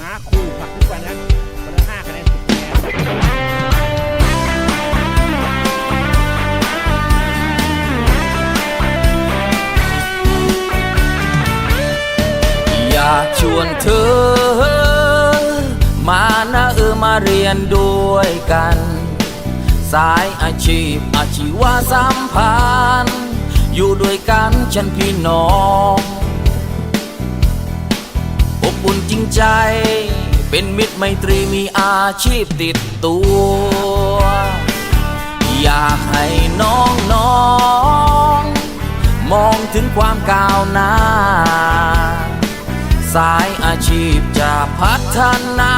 ม้าคู่ผักทุกวันนะคนละห้าคะแนนสิบคะแนนอยากชวนเธอ มานะเออมาเรียนด้วยกัน สายอาชีพอาชีวะสัมพันธ์ อยู่ด้วยกันฉันพี่น้อง อบอุ่นจริงใจ เป็นมิตรไมตรีมีอาชีพติดตัว อยากให้น้องน้องๆมองถึงความก้าวหน้า สายอาชีพจะพัฒนา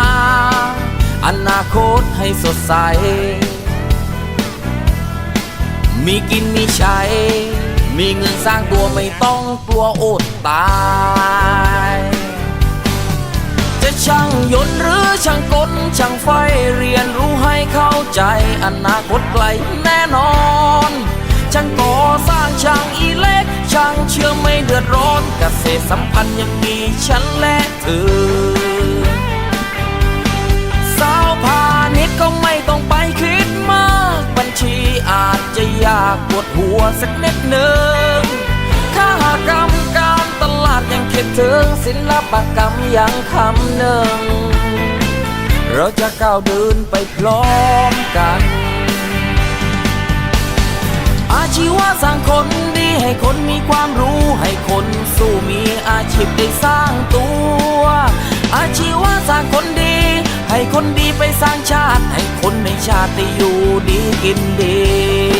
อนาคตให้สดใส มีกินมีใช้ มีเงินสร้างตัวไม่ต้องกลัวอดตาย ไฟเรียนรู้ให้เข้าใจอนาคตไกลแน่นอนช่างก่อสร้างช่างอีเล็กช่างเชื่อไม่เดือดร้อนเกษตรสัมพันธ์ยังมีฉันและเธอ สาวพาณิชย์ก็ไม่ต้องไปคิดมาก บัญชีอาจจะยากปวดหัวสักนิดหนึ่งข้ากรรมการตลาดยังคิดถึงศิลปกรรมยังคำหนึ่ง เราจะก้าวเดินไปพร้อมกัน อาชีวะสร้างคนดีให้คนมีความรู้ให้คนสู้มีอาชีพได้สร้างตัว อาชีวะสร้างคนดี ให้คนดีไปสร้างชาติ ให้คนในชาติได้อยู่ดีกินดี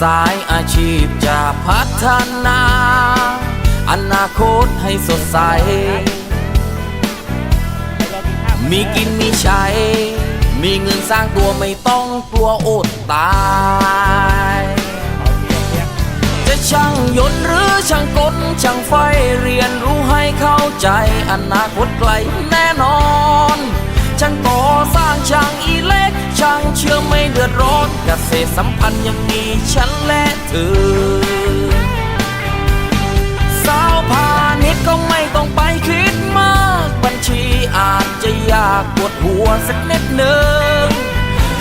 สายอาชีพจะพัฒนา อนาคตให้สดใส มีกินมีใช้ มีเงินสร้างตัวไม่ต้องกลัวอดตาย จะช่างยนต์หรือช่างกลช่างไฟเรียนรู้ให้เข้าใจ อนาคตไกลแน่นอนช่างก่อสร้างช่างอีเล็กช่างเชื่อไม่เดือดร้อนเก ษตรสัมพันธ์ยังมีฉันและเธอ สาวพาณิชย์ก็ไม่ต้องไปคิดมาก บัญชีอาจจะยากปวดหัวสักนิดหนึ่ง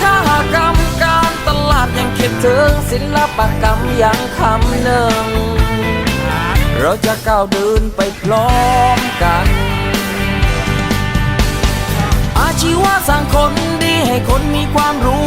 ข้ากรรมการตลาดยังคิดถึงศิลปกรรมยังคำหนึ่ง เราจะก้าวเดินไปพร้อมกัน อาชีวะสร้างคนดีให้คนมีความรู้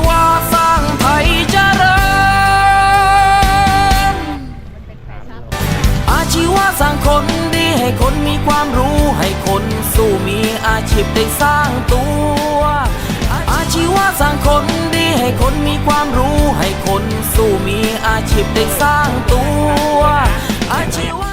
ว ชีวะสร้างคนดีให้คนมีความรู้ให้คนสู้มีอาชีพได้สร้างตัว อาชีวะสร้างคนดีให้คนมีความรู้ให้คนสู้มีอาชีพได้สร้างตัว อาชีวะ